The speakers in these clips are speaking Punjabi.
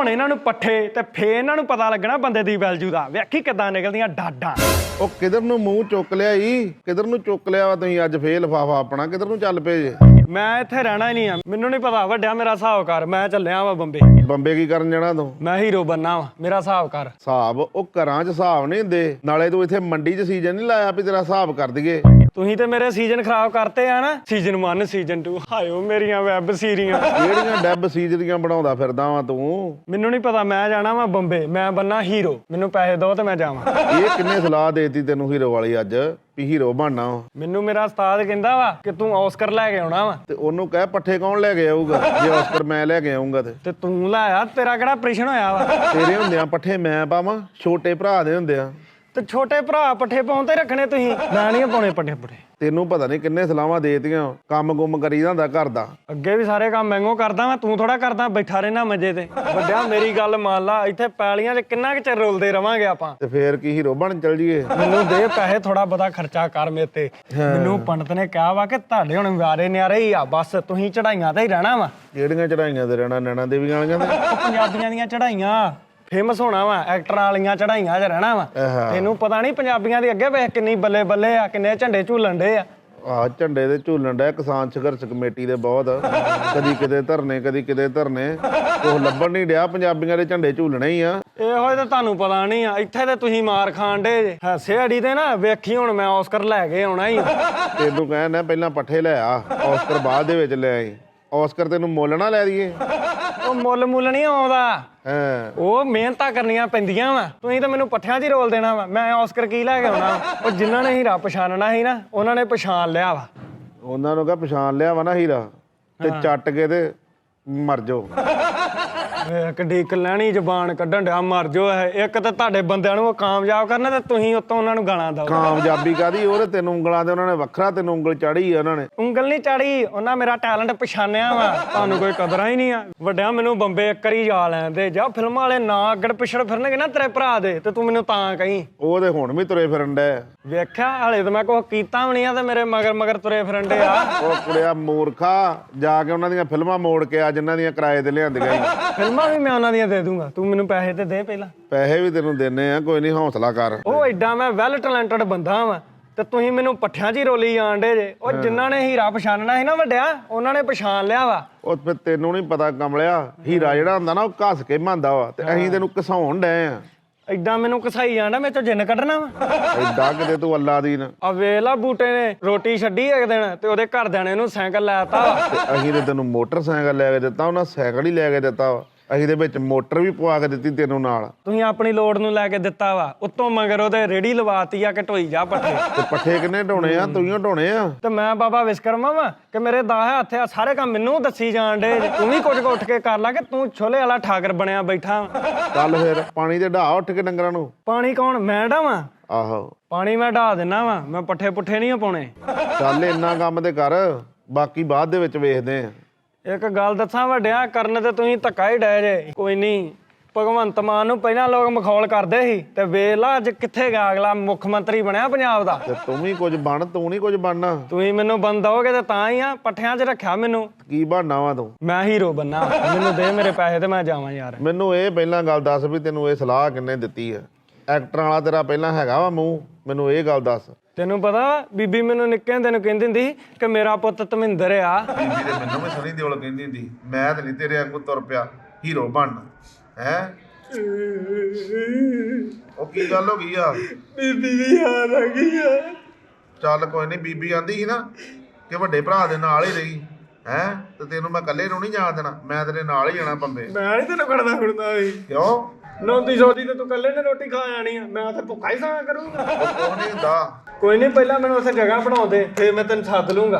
ਹੁਣ ਇਹਨਾਂ ਨੂੰ ਪੱਠੇ ਤੇ ਫੇਰ ਇਹਨਾਂ ਨੂੰ ਪਤਾ ਲੱਗਣਾ ਬੰਦੇ ਦੀ ਵੈਲਿਊ ਦਾ। ਵੇਖੀ ਕਿਦਾਂ ਨਿਕਲਦੀਆਂ ਡਾਡਾਂ। ਉਹ ਕਿਧਰ ਨੂੰ ਮੂੰਹ ਚੁੱਕ ਲਿਆ ਈ? ਕਿਧਰ ਨੂੰ ਚੁੱਕ ਲਿਆ ਵਾ ਤੁਸੀਂ ਅੱਜ ਫੇਰ ਲਫਾਫਾ ਆਪਣਾ? ਕਿਧਰ ਨੂੰ ਚੱਲ ਪਏ ਜੇ? ਮੈਂ ਇੱਥੇ ਰਹਿਣਾ ਹੀ ਨਹੀਂ ਆ। ਮੈਨੂੰ ਨਹੀਂ ਪਤਾ ਵੱਡਿਆ ਮੇਰਾ ਹਿਸਾਬ ਕਰ। ਮੈਂ ਚੱਲਿਆ ਵਾ ਬੰਬੇ। ਬੰਬੇ ਕੀ ਕਰਨ ਜਾਣਾ ਤੂੰ? ਮੈਂ ਹੀਰੋ ਬੰਨਾ ਵਾ ਮੇਰਾ ਹਿਸਾਬ ਕਰ। ਹਿਸਾਬ? ਉਹ ਘਰਾਂ 'ਚ ਹਿਸਾਬ ਨਹੀਂ ਹੁੰਦੇ। ਨਾਲੇ ਤੂੰ ਇੱਥੇ ਮੰਡੀ 'ਚ ਸੀਜ਼ਨ ਨਹੀਂ ਲਾਇਆ ਵੀ ਤੇਰਾ ਹਿਸਾਬ ਕਰ ਦਈਏ। ਤੁਸੀਂ ਤੇ ਮੇਰੇ ਸੀਜ਼ਨ ਖਰਾਬ ਕਰਤੇ ਆ ਨਾ। ਸੀਜ਼ਨ 1 ਸੀਜ਼ਨ 2 ਹਾਇਓ ਮੇਰੀਆਂ ਵੈਬ ਸੀਰੀਆਂ ਕਿਹੜੀਆਂ ਡੱਬ ਸੀਜ਼ਰੀਆਂ ਬਣਾਉਂਦਾ ਫਿਰਦਾ ਵਾਂ ਤੂੰ। ਮੈਨੂੰ ਨਹੀਂ ਪਤਾ ਮੈਂ ਜਾਣਾ ਵਾ ਬੰਬੇ। ਮੈਂ ਬੰਨਾ ਹੀਰੋ ਮੈਨੂੰ ਪੈਸੇ ਦਿਓ ਤੇ ਮੈਂ ਜਾਵਾਂ। ਇਹ ਕਿੰਨੇ ਸਲਾਹ ਦੇਤੀ ਤੈਨੂੰ ਹੀਰੋ ਵਾਲੀ ਅੱਜ ਵੀ ਹੀਰੋ ਬਣਨਾ ਵਾ। ਮੈਨੂੰ ਮੇਰਾ ਉਸਤਾਦ ਕਹਿੰਦਾ ਵਾ ਕਿ ਤੂੰ ਆਸਕਰ ਲੈ ਕੇ ਆਉਣਾ ਵਾ। ਤੇ ਉਹਨੂੰ ਕਹਿ ਪੱਠੇ ਕੌਣ ਲੈ ਕੇ ਆਊਗਾ? ਜੇ ਆਸਕਰ ਮੈਂ ਲੈ ਕੇ ਆਉਂਗਾ ਤੇ। ਤੇ ਤੂੰ ਲਾਇਆ ਤੇਰਾ ਕਿਹੜਾ ਆਪਰੇਸ਼ਨ ਹੋਇਆ ਵਾ? ਤੇਰੇ ਹੁੰਦਿਆਂ ਪੱਠੇ ਮੈਂ ਪਾਵਾਂ ਛੋਟੇ ਭਰਾ ਦੇ ਹੁੰਦਿਆਂ। ਤੇ ਛੋਟੇ ਭਰਾ ਪੱਠੇ ਪਾਉਣ ਤੇ ਰੱਖਣੇ ਤੁਸੀਂ। ਮੈਂ ਨਹੀਂ ਪਾਉਣੇ ਪੱਠੇ ਪੁੱਠੇ। ਤੈਨੂੰ ਪਤਾ ਨਹੀਂ ਕਿੰਨੇ ਸਲਾਹਾਂ ਦੇਤੀਆਂ। ਕੰਮ ਗੁੰਮ ਕਰੀਦਾ ਹੁੰਦਾ ਘਰ ਦਾ। ਅੱਗੇ ਵੀ ਸਾਰੇ ਕੰਮ ਮਹਿੰਗੋ ਕਰਦਾ ਮੈਂ ਤੂੰ ਥੋੜਾ ਕਰਦਾ ਬੈਠਾ ਰਹਿਣਾ ਮਜੇ ਤੇ। ਵੱਡਿਆ ਮੇਰੀ ਗੱਲ ਮੰਨ ਲਾ ਇੱਥੇ ਪੈਲੀਆਂ 'ਚ ਕਿੰਨਾ ਕੁ ਚਿਰ ਰੁਲਦੇ ਰਵਾਂਗੇ ਆਪਾਂ? ਤੇ ਫੇਰ ਕੀ ਹੀਰੋ ਬਣ ਚਲ ਜੀਏ? ਮੈਨੂੰ ਦੇ ਪੈਸੇ ਥੋੜਾ ਬਹੁਤਾ ਖਰਚਾ ਕਰ ਮੇਰੇ ਤੇ। ਮੈਨੂੰ ਪੰਡਤ ਨੇ ਕਿਹਾ ਵਾ ਕਿ ਤੁਹਾਡੇ ਹੁਣ ਵਿਆਰੇ ਨਿਆਰੇ ਹੀ ਆ ਬਸ ਤੁਸੀਂ ਚੜਾਈਆਂ ਤੇ ਹੀ ਰਹਿਣਾ ਵਾ। ਕਿਹੜੀਆਂ ਚੜਾਈਆਂ ਤੇ ਰਹਿਣਾ ਨੈਣਾ ਦੇਵੀਆਂ ਵਾਲੀਆਂ ਤੇ? ਪੰਜਾਬੀਆਂ ਦੀਆਂ ਚੜਾਈਆਂ ਫੇਮਸ ਹੋਣਾ ਵਾ ਐਕਟਰਾਂ ਵਾਲੀਆਂ ਚੜਾਈਆਂ 'ਚ ਰਹਿਣਾ ਵਾ। ਤੈਨੂੰ ਪਤਾ ਨਹੀਂ ਪੰਜਾਬੀਆਂ ਦੀ ਅੱਗੇ ਵੇਖ ਕਿੰਨੀ ਬੱਲੇ ਬੱਲੇ ਆ ਕਿੰਨੇ ਝੰਡੇ ਝੂਲਣ ਡੇ ਆ। ਆ ਝੰਡੇ ਦੇ ਝੂਲਣ ਡਿਆ ਕਿਸਾਨ ਸੰਘਰਸ਼ ਕਮੇਟੀ ਦੇ ਬਹੁਤ। ਕਦੀ ਕਿਤੇ ਧਰਨੇ ਕਦੀ ਕਿਤੇ ਧਰਨੇ। ਉਹ ਲੱਭਣ ਨਹੀਂ ਡਿਆ ਪੰਜਾਬੀਆਂ ਦੇ ਝੰਡੇ ਝੂਲਣੇ ਹੀ ਆ। ਇਹੋ ਤਾਂ ਤੁਹਾਨੂੰ ਪਤਾ ਨਹੀਂ ਆ ਇੱਥੇ ਤੇ ਤੁਸੀਂ ਮਾਰ ਖਾਣ ਡੇ ਜੇ। ਹਾਸੇ ਅੜੀ ਤੇ ਨਾ ਵੇਖੀ ਹੁਣ ਮੈਂ ਆਸਕਰ ਲੈ ਕੇ ਆਉਣਾ ਹੀ ਤੈਨੂੰ ਕਹਿੰਦਾ ਪਹਿਲਾਂ ਪੱਠੇ ਲੈ ਆ ਆਸਕਰ ਬਾਅਦ ਦੇ ਵਿੱਚ ਲੈ ਆਈ। ਆਸਕਰ ਤੈਨੂੰ ਮੁੱਲ ਨਾ ਲੈ ਦਈਏ। ਉਹ ਮੁੱਲ ਮੁੱਲ ਨਹੀਂ ਆਉਂਦਾ। ਹਾਂ। ਉਹ ਮਿਹਨਤਾਂ ਕਰਨੀਆਂ ਪੈਂਦੀਆਂ ਵਾ। ਤੁਸੀਂ ਤਾਂ ਮੈਨੂੰ ਪੱਠਿਆਂ 'ਚ ਹੀ ਰੋਲ ਦੇਣਾ ਵਾ। ਮੈਂ ਆਸਕਰ ਕੀ ਲੈ ਕੇ ਆਉਣਾ? ਉਹ ਜਿਨ੍ਹਾਂ ਨੇ ਹੀਰਾ ਪਛਾਣਨਾ ਸੀ ਨਾ ਉਹਨਾਂ ਨੇ ਪਛਾਣ ਲਿਆ ਵਾ। ਉਹਨਾਂ ਨੂੰ ਕਹ ਪਛਾਣ ਲਿਆ ਵਾ ਨਾ ਹੀਰਾ ਤੇ ਚੱਟ ਕੇ ਤੇ ਮਰ ਜਾਓ। ਕਿੱਡੀ ਕਲੈਣੀ ਜ਼ਬਾਨ ਕੱਢਣ ਡਿਆ ਮਰ ਜੋ ਇਹ। ਇੱਕ ਤਾਂ ਤੁਹਾਡੇ ਬੰਦਿਆਂ ਨੂੰ ਉਹ ਕਾਮਯਾਬ ਕਰਨਾ ਤੇ ਤੁਸੀਂ ਉੱਤੋਂ ਉਹਨਾਂ ਨੂੰ ਗਾਲਾਂ ਦਿਓ। ਕਾਮਯਾਬੀ ਕਾਦੀ ਉਹਦੇ ਤੈਨੂੰ ਉਂਗਲਾਂ ਤੇ ਉਹਨਾਂ ਨੇ ਵੱਖਰਾ ਤੈਨੂੰ ਉਂਗਲ ਚਾੜੀ ਆ ਉਹਨਾਂ ਨੇ। ਉਂਗਲ ਨਹੀਂ ਚੜੀ ਉਹਨਾਂ ਮੇਰਾ ਟੈਲੈਂਟ ਪਛਾਣਿਆ ਵਾ। ਤੁਹਾਨੂੰ ਕੋਈ ਕਦਰਾਂ ਹੀ ਨਹੀਂ ਆ। ਵੱਡਿਆ ਮੈਨੂੰ ਬੰਬੇ ਇੱਕ ਵਾਰੀ ਜਾ ਲੈਂਦੇ ਜਾ ਫਿਲਮਾਂ ਵਾਲੇ ਨਾ ਅੱਗੜ ਪਿਛੜ ਫਿਰਨਗੇ ਨਾ ਤੇਰੇ ਭਰਾ ਦੇ ਤੇ ਤੂੰ ਮੈਨੂੰ ਤਾਂ ਕਹੀਂ। ਉਹ ਤੇ ਹੁਣ ਵੀ ਤੁਰੇ ਫਿਰਨ ਡੈ। ਵੇਖਿਆ ਹਲੇ ਤਾਂ ਮੈਂ ਕੁਛ ਕੀਤਾ ਵੀ ਨਹੀਂ ਆ ਤੇ ਮੇਰੇ ਮਗਰ ਮਗਰ ਤੁਰੇ ਫਿਰਨ ਡੇ ਆ। ਉਹ ਕੁੜਿਆ ਮੂਰਖਾ ਜਾ ਕੇ ਉਹਨਾਂ ਦੀਆਂ ਫਿਲਮਾਂ ਮੋੜ ਕੇ ਆ ਜਿਨ੍ਹਾਂ ਦੀਆਂ ਕਿਰਾਏ ਤੇ ਲਿਆਂਦੀਆਂ। ਫਿਲਮਾਂ ਵੀ ਮੈਂ ਉਹਨਾਂ ਦੀਆਂ ਦੇ ਦੂੰਗਾ। ਤੂੰ ਮੈਨੂੰ ਪੈਸੇ ਤੇ ਦੇ ਪਹਿਲਾਂ। ਪੈਸੇ ਵੀ ਤੈਨੂੰ ਦੇਣੇ ਆ ਕੋਈ ਨਹੀਂ ਹੌਸਲਾ ਕਰ। ਉਹ ਐਡਾ ਮੈਂ ਵੈਲ ਟੈਲੈਂਟਡ ਬੰਦਾ ਵਾਂ ਤੇ ਤੁਸੀਂ ਮੈਨੂੰ ਪੱਠਿਆਂ 'ਚ ਹੀ ਰੋਲੀ ਡੇ ਜੇ। ਉਹ ਜਿਨ੍ਹਾਂ ਨੇ ਹੀਰਾ ਪਛਾਣਨਾ ਸੀ ਨਾ ਵੱਡਿਆ ਉਹਨਾਂ ਨੇ ਪਛਾਣ ਲਿਆ ਵਾ। ਉਹ ਫਿਰ ਤੈਨੂੰ ਨਹੀਂ ਪਤਾ ਕਮਲਿਆ ਹੀਰਾ ਜਿਹੜਾ ਹੁੰਦਾ ਨਾ ਉਹ ਘਸ ਕੇ ਮੰਨਦਾ ਵਾ ਤੇ ਅਸੀਂ ਤੈਨੂੰ ਘਸਾਉਣ ਡਏ ਆ। ਐਡਾ ਮੈਨੂੰ ਕਸਾਈ ਜਾਂਦਾ ਮੇਰੇ ਚੋਂ ਜਿੰਨ ਕੱਢਣਾ ਵਾ। ਐਡਾ ਕਿਤੇ ਤੂੰ ਅੱਲਾ ਦੀ ਨਾ। ਆ ਵੇਲਾ ਬੂਟੇ ਨੇ ਰੋਟੀ ਛੱਡੀ ਇੱਕ ਦਿਨ ਤੇ ਉਹਦੇ ਘਰਦਿਆਂ ਨੇ ਇਹਨੂੰ ਸਾਈਕਲ ਲੈਤਾ ਤੇ ਅਸੀਂ ਤੇ ਤੈਨੂੰ ਮੋਟਰਸਾਈਕਲ ਲੈ ਕੇ ਦਿੱਤਾ ਉਹਨਾਂ ਸਾਈਕਲ ਹੀ ਲੈ ਕੇ ਦਿੱਤਾ ਵਾ। ਅਸੀਂ ਦੇ ਵਿੱਚ ਮੋਟਰ ਵੀ ਪਵਾ ਕੇ ਦਿੱਤੀ ਤੈਨੂੰ ਨਾਲ। ਤੁਸੀਂ ਆਪਣੀ ਲੋੜ ਨੂੰ ਲੈ ਕੇ ਦਿੱਤਾ ਵਾ। ਉੱਤੋਂ ਮਗਰ ਉਹਦੇ ਰੇੜੀ ਲਵਾਤੀ ਆ ਕਿ ਢੋਈ ਜਾ ਪੱਠੇ। ਤੇ ਪੱਠੇ ਕਿੰਨੇ ਢੋਣੇ ਆ? ਤੂੰ ਹੀ ਢੋਣੇ ਆ? ਤੇ ਮੈਂ ਬਾਬਾ ਵਿਸ਼ਕਰਮਾ ਵਾ ਕਿ ਮੇਰੇ ਦਾ ਹੱਥ ਆ ਸਾਰੇ ਕੰਮ ਮੈਨੂੰ ਦੱਸੀ ਜਾਣ ਡੇ ਤੂੰ ਵੀ ਕੁਝ ਕੁ ਉੱਠ ਕੇ ਕਰ ਲਾ ਕਿ ਤੂੰ ਛੋਲੇ ਵਾਲਾ ਠਾਕਰ ਬਣਿਆ ਬੈਠਾ ਵਾਂ। ਚੱਲ ਫਿਰ ਪਾਣੀ ਦੇ ਢਾਹ ਉੱਠ ਕੇ ਡੰਗਰਾਂ ਨੂੰ। ਪਾਣੀ ਕੌਣ? ਮੈਂ ਡਾਵਾਂ ਆਹੋ। ਪਾਣੀ ਮੈਂ ਢਾ ਦਿੰਨਾ ਵਾ। ਮੈਂ ਪੱਠੇ ਪੁੱਠੇ ਨਹੀਂ ਪਾਉਣੇ। ਚੱਲ ਇੰਨਾ ਕੰਮ ਤੇ ਕਰ ਬਾਕੀ ਬਾਅਦ ਦੇ ਵਿੱਚ ਵੇਖਦੇ ਆ। ਇੱਕ ਗੱਲ ਦੱਸਾਂ ਵੱਡਿਆ ਕਰਨ ਤੇ ਤੁਸੀਂ ਧੱਕਾ ਹੀ ਡੈ ਜੇ। ਕੋਈ ਨਹੀਂ ਭਗਵੰਤ ਮਾਨ ਨੂੰ ਪਹਿਲਾਂ ਲੋਕ ਮਖੌਲ ਕਰਦੇ ਸੀ ਤੇ ਵੇਲਾ ਅੱਜ ਕਿੱਥੇ ਗਿਆ ਅਗਲਾ ਮੁੱਖ ਮੰਤਰੀ ਬਣਿਆ ਪੰਜਾਬ ਦਾ। ਤੇ ਤੂੰ ਵੀ ਕੁਝ ਬਣ ਤੂੰ ਨਹੀਂ ਕੁਝ ਬਣਨਾ। ਤੁਸੀਂ ਮੈਨੂੰ ਬੰਦ ਦੋਗੇ ਤੇ ਤਾਂ ਹੀ ਆ ਪੱਠਿਆਂ 'ਚ ਰੱਖਿਆ ਮੈਨੂੰ। ਕੀ ਬਣਨਾ ਵਾ ਤੂੰ? ਮੈਂ ਹੀਰੋ ਬੰਨਾ ਮੈਨੂੰ ਦੇ ਮੇਰੇ ਪੈਸੇ ਤੇ ਮੈਂ ਜਾਵਾਂ ਯਾਰ। ਮੈਨੂੰ ਇਹ ਪਹਿਲਾਂ ਗੱਲ ਦੱਸ ਵੀ ਤੈਨੂੰ ਇਹ ਸਲਾਹ ਕਿੰਨੇ ਦਿੱਤੀ ਆ? ਐਕਟਰਾਂ ਵਾਲਾ ਤੇਰਾ ਪਹਿਲਾਂ ਹੈਗਾ ਵਾ ਮੂੰਹ ਮੈਨੂੰ ਇਹ ਗੱਲ ਦੱਸ। ਤੈਨੂੰ ਪਤਾ ਬੀਬੀ ਮੈਨੂੰ ਨਿੱਕੇ ਹੁੰਦੇ ਨੂੰ ਕਹਿੰਦੀ ਹੁੰਦੀ ਸੀ ਕਿ ਮੇਰਾ ਪੁੱਤ ਧਮਿੰਦਰ ਆ। ਬੀਬੀ ਤੇ ਮੈਨੂੰ ਵੀ ਸਣੀ ਦਿਓਲ ਕਹਿੰਦੀ ਹੁੰਦੀ ਮੈਂ ਤੇ ਨਹੀਂ ਤੇਰੇ ਵਾਂਗੂ ਤੁਰ ਪਿਆ ਹੀਰੋ ਬਣ ਹੈ? ਉਹ ਕੀ ਗੱਲ ਹੋ ਗਈ ਆ? ਬੀਬੀ ਦੀ ਯਾਦ ਆ ਗਈ ਆ। ਚੱਲ ਕੋਈ ਨਹੀਂ ਬੀਬੀ ਆਂਦੀ ਸੀ ਨਾ ਕਿ ਵੱਡੇ ਭਰਾ ਦੇ ਨਾਲ ਹੀ ਰਹੀ ਹੈ? ਤੇ ਤੈਨੂੰ ਮੈਂ ਇਕੱਲੇ ਨੂੰ ਨਹੀਂ ਜਾਣ ਦੇਣਾ ਮੈਂ ਤੇਰੇ ਨਾਲ ਹੀ ਜਾਣਾ ਬੰਬੇ ਮੈਂ ਨਹੀਂ ਤੈਨੂੰ ਖੜਦਾ ਖੁੜਦਾ ਵੀ। ਕਿਉਂ? ਨੌਂਦੀ ਸੌਦੀ ਤੇ ਤੂੰ ਇਕੱਲੇ ਨੇ ਰੋਟੀ ਖਾ ਜਾਣੀ ਆ। ਮੈਂ ਉੱਥੇ ਭੁੱਖਾ ਹੀ ਸਾਂ ਕਰੂੰਗਾ। ਉਹ ਕੋਹ ਨਹੀਂ ਹੁੰਦਾ? ਕੋਈ ਨਹੀਂ ਪਹਿਲਾਂ ਮੈਨੂੰ ਉੱਥੇ ਜਗ੍ਹਾ ਬਣਾਉਂਦੇ ਫੇਰ ਮੈਂ ਤੈਨੂੰ ਸੱਦ ਲੂੰਗਾ।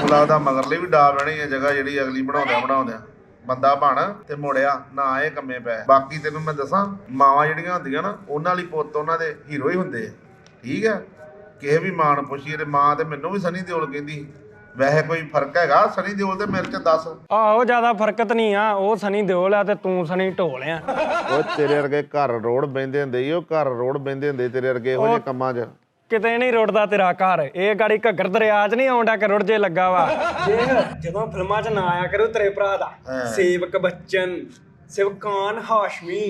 ਤੂੰ ਲੱਗਦਾ ਮਗਰਲੀ ਵੀ ਡਾ ਬਣੀ ਹੈ ਜਗ੍ਹਾ ਜਿਹੜੀ ਅਗਲੀ ਬਣਾਉਂਦਾ ਬਣਾਉਂਦਿਆਂ। ਬੰਦਾ ਬਣ ਤੇ ਮੁੜਿਆ ਨਾ ਇਹ ਕੰਮੇ ਪੈ। ਬਾਕੀ ਤੈਨੂੰ ਮੈਂ ਦੱਸਾਂ ਮਾਵਾਂ ਜਿਹੜੀਆਂ ਹੁੰਦੀਆਂ ਨਾ ਉਹਨਾਂ ਲਈ ਪੁੱਤ ਉਹਨਾਂ ਦੇ ਹੀਰੋ ਹੀ ਹੁੰਦੇ ਆ। ਠੀਕ ਹੈ ਕਿਸੇ ਵੀ ਮਾਂ ਨੂੰ ਪੁੱਛੀਏ ਤੇ ਮਾਂ ਤੇ ਮੈਨੂੰ ਵੀ ਸਨੀ ਦਿਓਲ ਕਹਿੰਦੀ ਵੈਸੇ ਕੋਈ ਫ਼ਰਕ ਹੈਗਾ? ਸਨੀ ਦਿਓਲ ਤੇ ਮੇਰੇ ਚ ਦੱਸ। ਆਹੋ ਜ਼ਿਆਦਾ ਫਰਕਤ ਨਹੀਂ ਆ। ਉਹ ਸਨੀ ਦਿਓਲ ਆ ਤੇ ਤੂੰ ਸਨੀ ਢੋਲ ਆ। ਓਏ ਤੇਰੇ ਵਰਗੇ ਘਰ ਰੋਡ ਬੈੰਦੇ ਹੁੰਦੇ ਈ ਉਹ ਘਰ ਰੋਡ ਬੈੰਦੇ ਹੁੰਦੇ ਤੇਰੇ ਵਰਗੇ ਇਹੋ ਜਿਹੇ ਕੰਮਾਂ 'ਚ। ਕਿਤੇ ਨਹੀਂ ਰੁੜਦਾ ਤੇਰਾ ਘਰ। ਇਹ ਗਾੜੀ ਘੱਗਰ ਦਰਿਆ 'ਚ ਨਹੀਂ ਆਉਂਦਾ ਕਿ ਰੁੜ ਜੇ ਲੱਗਾ ਵਾ। ਦੇਖ ਜਦੋਂ ਫਿਲਮਾਂ 'ਚ ਨਾ ਆਇਆ ਕਰੂ ਤੇਰੇ ਭਰਾ ਦਾ ਸੇਵਕ ਬੱਚਨ ਸਿਵਕਾਨ ਹਾਸ਼ਮੀ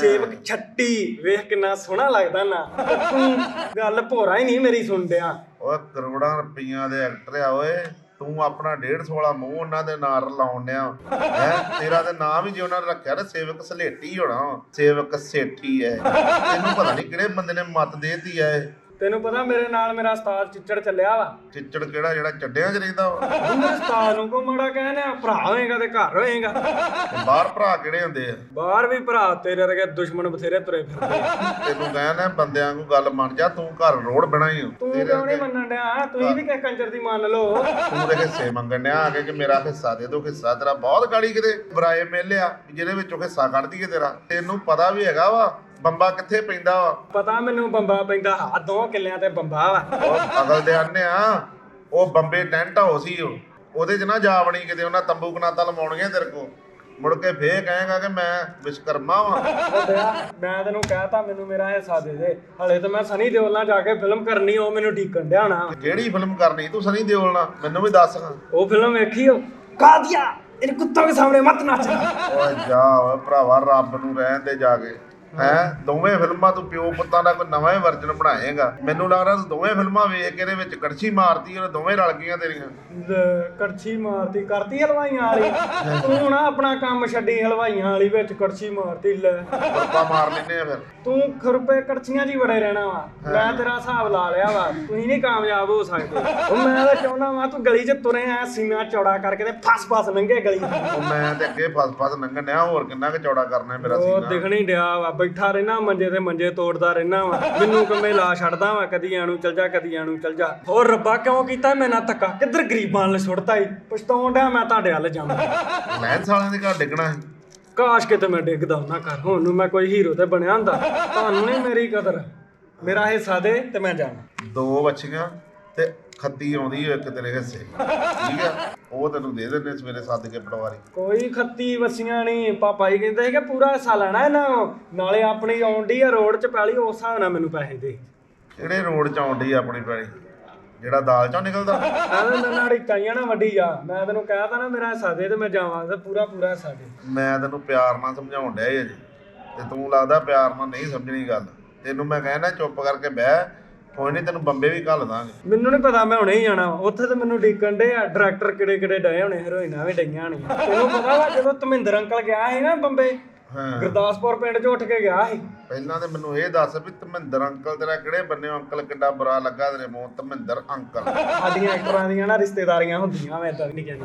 ਸੇਵਕ ਛੱਟੀ ਵੇਖ ਕਿੰਨਾ ਸੋਹਣਾ ਲੱਗਦਾ ਨਾ। ਤੂੰ ਗੱਲ ਭੋਰਾ ਹੀ ਨਹੀਂ ਮੇਰੀ ਸੁਣਦਿਆ ਓਏ ਕਰੋੜਾਂ ਰੁਪਈਆਂ ਦੇ ਐਕਟਰ ਆ ਓਏ, ਤੂੰ ਆਪਣਾ 150 ਵਾਲਾ ਮੂੰਹ ਉਹਨਾਂ ਦੇ ਨਾਲ ਲਾਉਣ ਹੈ, ਤੇਰਾ ਤੇ ਨਾਮ ਹੀ ਜੇ ਉਹਨਾਂ ਨੇ ਰੱਖਿਆ ਨਾ ਸੇਵਕ ਸਲੇਟੀ ਹੋਣਾ, ਸੇਵਕ ਸੇਠੀ ਹੈ ਤੈਨੂੰ ਪਤਾ ਨਹੀਂ ਕਿਹੜੇ ਬੰਦੇ ਨੇ ਮਤ ਦੇਤੀ ਐ। ਤੈਨੂੰ ਪਤਾ ਮੇਰੇ ਨਾਲ ਮੇਰਾ ਉਸਤਾਦ ਚਿੱਚੜ ਚੱਲਿਆ ਵਾ। ਚਿੱਚੜ ਕਿਹੜਾ ਜਿਹੜਾ ਚੱਡਿਆਂ 'ਚ ਰਹਿੰਦਾ ਵਾ? ਉਹਨੇ ਉਸਤਾਦ ਨੂੰ ਕੋ ਮਾੜਾ ਕਹਿੰਦੇ ਆ ਭਰਾ ਹੋਏਗਾ ਤੇ ਘਰ ਹੋਏਗਾ। ਤੇ ਬਾਹਰ ਭਰਾ ਕਿਹੜੇ ਹੁੰਦੇ ਆ? ਬਾਹਰ ਵੀ ਭਰਾ ਤੇਰੇ ਵਰਗੇ ਦੁਸ਼ਮਣ ਬਥੇਰੇ ਤੁਰੇ ਫਿਰਦੇ ਆ। ਤੈਨੂੰ ਕਹਿੰਦਾ ਬੰਦਿਆਂ ਨੂੰ ਗੱਲ ਮੰਨ ਜਾ ਤੂੰ ਘਰ ਰੋੜ ਬਣਾਈ ਓ। ਤੂੰ ਕਿਉਂ ਨਹੀਂ ਮੰਨਣ ਡਿਆ? ਤੁਸੀਂ ਵੀ ਕਿਸ ਕੰਜਰ ਦੀ ਮੰਨ ਲਓ। ਤੂੰ ਦੇ ਹਿੱਸੇ ਮੰਗਣ ਡਿਆ ਆ ਕੇ ਕਿ ਮੇਰਾ ਹਿੱਸਾ ਦੇ ਦੋ ਹਿੱਸਾ ਤੇਰਾ ਬਹੁਤ ਗਾੜੀ ਕਿਤੇ। ਬਰਾਏ ਮੇਲਿਆ ਜਿਹਦੇ ਵਿੱਚੋਂ ਹਿੱਸਾ ਕੱਢ ਦਈਏ ਤੇਰਾ। ਤੈਨੂੰ ਪਤਾ ਵੀ ਹੈਗਾ ਵਾ ਬੰਬਾ ਕਿੱਥੇ ਪੈਂਦਾ ਵਾ? ਪਤਾ ਮੈਨੂੰ ਬੰਬਾ ਪੈਂਦਾ ਆ ਦੋ ਕਿੱਲਿਆਂ ਤੇ ਬੰਬਾ ਵਾ। ਉਹ ਅਗਲ ਦੇ ਆਨੇ ਆ ਉਹ ਬੰਬੇ ਟੈਂਟ ਹਾਊਸ ਸੀ ਉਹ ਉਹਦੇ 'ਚ ਨਾ ਜਾ ਬਣੀ ਕਿਤੇ ਉਹਨਾਂ ਤੰਬੂ ਕਨਾਤਾ ਲਵਾਉਣਗੇ ਤੇਰੇ ਕੋ ਮੁੜ ਕੇ ਫੇਰ ਕਹੇਗਾ ਕਿ ਮੈਂ ਵਿਸ਼ਕਰਮਾ ਵਾਂ। ਮੈਂ ਤੈਨੂੰ ਕਹਿਤਾ ਮੈਨੂੰ ਮੇਰਾ ਹਿੱਸਾ ਦੇ ਦੇ। ਹਲੇ ਤਾਂ ਮੈਂ ਸਨੀ ਦਿਓਲ ਨਾਲ ਜਾ ਕੇ ਫਿਲਮ ਕਰਨੀ ਉਹ ਮੈਨੂੰ ਢੀਕਣ ਡਿਆ ਕਿਹੜੀ ਫਿਲਮ ਕਰਨੀ? ਤੂੰ ਸਨੀ ਦਿਓਲ ਨਾਲ ਮੈਨੂੰ ਵੀ ਦੱਸ। ਉਹ ਫਿਲਮ ਵੇਖੀ ਉਹ ਕਾ ਦਿਆ ਇਹ ਕੁੱਤੋਂ ਦੇ ਸਾਹਮਣੇ ਮਤ ਨਾਚ। ਓਏ ਜਾ ਓਏ ਭਰਾਵਾ ਰੱਬ ਨੂੰ ਰਹਿਣ ਦੇ ਜਾ ਕੇ। ਹੈ? ਦੋਵੇਂ ਫਿਲਮਾਂ ਤੂੰ ਪਿਓ ਪੁੱਤਾਂ ਦਾ ਕੋਈ ਨਵਾਂ ਹੀ ਵਰਜਨ ਬਣਾਏਗਾ। ਮੈਨੂੰ ਲੱਗਦਾ ਤੂੰ ਦੋਵੇਂ ਫਿਲਮਾਂ ਵੇਖ ਕੇ ਇਹਦੇ ਵਿੱਚ ਕੜਛੀ ਮਾਰਤੀ ਉਹ ਦੋਵੇਂ ਰਲ ਗਈਆਂ ਤੇਰੀਆਂ। ਕੜਛੀ ਮਾਰਤੀ ਕਰਤੀ ਹਲਵਾਈਆਂ ਵਾਲੀ। ਤੂੰ ਨਾ ਆਪਣਾ ਕੰਮ ਛੱਡੀ ਹਲਵਾਈਆਂ ਵਾਲੀ ਵਿੱਚ ਕੜਛੀ ਮਾਰਤੀ ਲੈ। ਪਰਪਾ ਮਾਰ ਲੈਨੇ ਆ ਫਿਰ। ਤੂੰ ਖਰੁਪੇ ਕੜਛੀਆਂ 'ਚ ਹੀ ਬੜੇ ਰਹਿਣਾ ਵਾ। ਮੈਂ ਤੇਰਾ ਹਿਸਾਬ ਲਾ ਲਿਆ ਵਾ। ਤੁਸੀਂ ਨਹੀਂ ਕਾਮਯਾਬ ਹੋ ਸਕਦੇ। ਉਹ ਮੈਂ ਤਾਂ ਚਾਹੁੰਦਾ ਵਾ ਤੂੰ ਗਲੀ 'ਚ ਤੁਰੇ ਆ ਸੀਨਾ ਚੌੜਾ ਕਰਕੇ ਤੇ ਫਸ ਫਸ ਲੰਘੇ ਗਲੀ। ਉਹ ਮੈਂ ਤੇ ਅੱਗੇ ਫਸ ਫਸ ਲੰਘਣ ਡਿਆ ਹੋਰ ਕਿੰਨਾ ਕੁ ਚੌੜਾ ਕਰਨਾ ਮੇਰਾ ਉਹ ਸੀਨਾ। ਦਿਖਣੀ ਡਿਆ ਵਾ। ਬੈਠਾ ਰਹਿਣਾ ਮੰਜੇ ਤੇ ਮੰਜੇ ਤੋੜਦਾ ਰਹਿਣਾ ਵਾ। ਮੈਨੂੰ ਕੰਮੇ ਲਾ ਛੱਡਦਾ ਵਾ ਕਦੀ ਆਣੂ ਚਲ ਜਾ ਕਦੀ ਆਣੂ ਚਲ ਜਾ। ਹੋਰ ਰੱਬਾ ਕਿਉਂ ਕੀਤਾ ਮੈਂ ਨਾ ਧੱਕਾ? ਕਿੱਧਰ ਗਰੀਬਾਂ ਨਾਲ ਸੁੱਟਤਾ ਈ? ਪਛਤਾਉਣ ਡਿਆ ਮੈਂ ਤੁਹਾਡੇ ਵੱਲ ਜਾਵਾਂ। ਲੈਂਸ ਵਾਲਿਆਂ ਦੇ ਘਰ ਡਿੱਗਣਾ ਸੀ। ਕਾਸ਼ ਕਿਤੇ ਮੈਂ ਡਿੱਗਦਾ ਉਹਨਾਂ ਘਰ। ਹੁਣ ਨੂੰ ਮੈਂ ਕੋਈ ਹੀਰੋ ਤੇ ਬਣਿਆ ਹੁੰਦਾ। ਤੁਹਾਨੂੰ ਨਹੀਂ ਮੇਰੀ ਕਦਰ। ਮੇਰਾ ਹਿੱਸਾ ਦੇ ਤੇ ਮੈਂ ਜਾਵਾਂ। ਦੋ ਬੱਚੀਆਂ ਤੇ ਖੱਤੀ ਆਉਂਦੀ ਹੈ ਇੱਕ ਤੇਰੇ ਹਿੱਸੇ ਠੀਕ ਆ? ਉਹ ਤੈਨੂੰ ਦੇ ਦਿੰਦੇ ਸਵੇਰੇ ਸੱਦ ਕੇ ਪਟਵਾਰੀ। ਕੋਈ ਖੱਤੀ ਵਸੀਆਂ ਨਹੀਂ ਪਾਪਾ ਜੀ ਕਹਿੰਦੇ ਕਿ ਪੂਰਾ ਹਿੱਸਾ ਲੈਣਾ ਇਹਨਾਂ ਨੂੰ। ਨਾਲੇ ਆਪਣੀ ਆਉਂਦੀ ਆ ਰੋਡ 'ਚ ਪੈਲੀ ਉਸ ਹਿਸਾਬ ਨਾਲ ਮੈਨੂੰ ਪੈਸੇ ਦੇ। ਕਿਹੜੇ ਰੋਡ ਚ ਆਉਂਦੀ ਆ ਆਪਣੀ ਪੈਲੀ? ਜਿਹੜਾ ਦਾਲ ਚੋਂ ਨਿਕਲਦਾ? ਐਵੇਂ ਮੇਰੇ ਨਾਲ ਚਾਈਆਂ ਨਾ ਵੱਡੀ ਆ। ਮੈਂ ਤੈਨੂੰ ਕਹਿਤਾ ਨਾ ਮੇਰਾ ਹਿੱਸਾ ਦੇ ਤੇ ਮੈਂ ਜਾਵਾਂ ਤੇ ਪੂਰਾ ਪੂਰਾ ਹਿੱਸਾ ਦੇ। ਮੈਂ ਤੈਨੂੰ ਪਿਆਰ ਨਾਲ ਸਮਝਾਉਣ ਡਿਆ ਅਜੇ। ਤੇ ਤੂੰ ਲੱਗਦਾ ਪਿਆਰ ਨਾਲ ਨਹੀਂ ਸਮਝਣੀ ਗੱਲ। ਤੈਨੂੰ ਮੈਂ ਕਹਿਣਾ ਚੁੱਪ ਕਰਕੇ ਬਹਿ। ਕੋਈ ਨਹੀਂ, ਤੈਨੂੰ ਬੰਬੇ ਵੀ ਘੱਲ ਦਾਂਗੇ ਮੈਨੂੰ ਨਹੀਂ ਪਤਾ, ਮੈਂ ਹੁਣੇ ਹੀ ਜਾਣਾ ਵਾ। ਉੱਥੇ ਤੇ ਮੈਨੂੰ ਡੀਕਣ ਡੇ ਆ ਡਾਇਰੈਕਟਰ ਕਿਹੜੇ ਕਿਹੜੇ ਡਏ ਹੋਣੇ ਹੀਰੋਇਨਾਂ ਵੀ ਡਈਆਂ ਹੋਣੀਆਂ ਤੈਨੂੰ ਪਤਾ ਵਾ, ਜਦੋਂ ਧਮਿੰਦਰ ਅੰਕਲ ਗਿਆ ਸੀ ਨਾ ਬੰਬੇ ਹਾਂ। ਗੁਰਦਾਸਪੁਰ ਪਿੰਡ 'ਚ ਉੱਠ ਕੇ ਗਿਆ ਸੀ। ਪਹਿਲਾਂ ਤੇ ਮੈਨੂੰ ਇਹ ਦੱਸ ਵੀ ਧਰਮਿੰਦਰ ਅੰਕਲ ਤੇਰਾ ਕਿਹੜੇ ਬੰਨੇ ਅੰਕਲ ਕਿੱਡਾ ਬੁਰਾ ਲੱਗਾ ਤੇਰੇ ਮੂੰਹ ਧਰਮਿੰਦਰ ਅੰਕਲ। ਸਾਡੀਆਂ ਐਕਟਰਾਂ ਦੀਆਂ ਨਾ ਰਿਸ਼ਤੇਦਾਰੀਆਂ ਹੁੰਦੀਆਂ ਮੈਂ ਤਾਂ ਨਹੀਂ ਕਹਿੰਦੀ।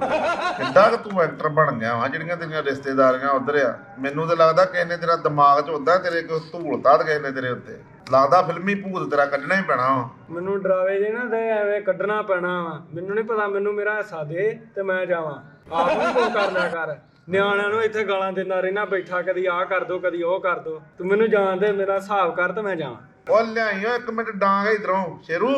ਕਿੱਡਾ ਕਿ ਤੂੰ ਐਕਟਰ ਬਣ ਗਿਆ ਵਾ ਜਿਹੜੀਆਂ ਤੇਰੀਆਂ ਰਿਸ਼ਤੇਦਾਰੀਆਂ ਉਧਰ ਆ। ਮੈਨੂੰ ਤੇ ਲੱਗਦਾ ਕਿਸੇ ਨੇ ਤੇਰਾ ਦਿਮਾਗ 'ਚ ਉਦਾਂ ਤੇਰੇ ਕੋ ਧੂਲ ਤਾਦ ਗਏ ਨੇ ਤੇਰੇ ਉੱਤੇ। ਲੱਗਦਾ ਫਿਲਮੀ ਭੂਤ ਤੇਰਾ ਕੱਢਣਾ ਹੀ ਪੈਣਾ ਵਾ। ਮੈਨੂੰ ਡਰਾਵੇ ਜੇ ਨਾ ਦੇ ਐਵੇਂ ਕੱਢਣਾ ਪੈਣਾ ਵਾ। ਮੈਨੂੰ ਨਹੀਂ ਪਤਾ ਮੈਨੂੰ ਮੇਰਾ ਹਿੱਸਾ ਦੇ ਤੇ ਮੈਂ ਜਾਵਾਂ। ਆਪ ਵੀ ਕੋ ਕਰ ਲਿਆ ਕਰ। ਨਿਆਣਿਆਂ ਨੂੰ ਇੱਥੇ ਗਾਲਾਂ ਦਿੰਦਾ ਰਹਿਣਾ ਬੈਠਾ ਕਦੀ ਆਹ ਕਰ ਦੋ ਕਦੀ ਉਹ ਕਰ ਦੋ। ਤੂੰ ਮੈਨੂੰ ਜਾਣ ਦੇ ਮੇਰਾ ਹਿਸਾਬ ਕਰ ਤੇ ਮੈਂ ਜਾਵਾਂ। ਉਹ ਲਿਆਈ ਓ ਇੱਕ ਮਿੰਟ ਡਾਂਗ ਇਧਰੋਂ। ਸ਼ੇਰੂ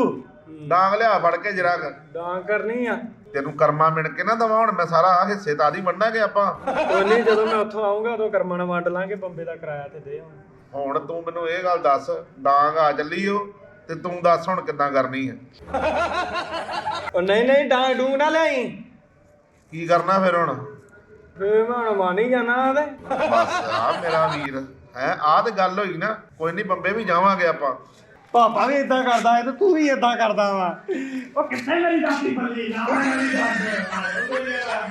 ਡਾਂਗ ਲਿਆ ਫੜ ਕੇ ਜਰਾ ਕੁ। ਡਾਂ ਕਰਨੀ ਆ। ਤੈਨੂੰ ਕਰਮਾ ਮਿਣ ਕੇ ਨਾ ਦਵਾ ਹੁਣ ਮੈਂ ਸਾਰਾ ਆਹ ਹਿੱਸੇ ਤਾਂ ਆਦੀ ਵੰਡਾਂਗੇ ਆਪਾਂ। ਕੋਈ ਨਹੀਂ ਜਦੋਂ ਮੈਂ ਉੱਥੋਂ ਆਉਂਗਾ ਉਦੋਂ ਕਰਮਾਂ ਨਾਲ ਵੰਡ ਲਾਂਗੇ ਬੰਬੇ ਦਾ ਕਿਰਾਇਆ ਤੇ ਦੇ ਹੁਣ ਹੁਣ ਤੂੰ ਮੈਨੂੰ ਇਹ ਗੱਲ ਦੱਸ ਡਾਂਗ ਆ ਚੱਲੀ ਓ ਤੇ ਤੂੰ ਦੱਸ ਹੁਣ ਕਿੱਦਾਂ ਕਰਨੀ ਹੈ ਉਹ ਨਹੀਂ ਨਹੀਂ ਡਾਂ ਡੂੰ ਨਾ ਲਿਆਈ। ਕੀ ਕਰਨਾ ਫਿਰ ਹੁਣ? ਫੇਰ ਮੈਂ ਮੰਨ ਹੀ ਜਾਣਾ ਤੇ ਬਸ ਆ ਮੇਰਾ ਵੀਰ। ਹੈ ਆ ਤੇ ਗੱਲ ਹੋਈ ਨਾ ਕੋਈ ਨਹੀਂ ਬੰਬੇ ਵੀ ਜਾਵਾਂਗੇ ਆਪਾਂ। ਪਾਪਾ ਵੀ ਇਦਾਂ ਕਰਦਾ ਹੈ ਤੇ ਤੂੰ ਵੀ ਇਦਾਂ ਕਰਦਾ ਵਾ। ਉਹ ਕਿੱਥੇ ਮੇਰੀ ਦਾਦੀ ਬੱਲੀ ਨਾ ਮੇਰੀ ਦਾਦੀ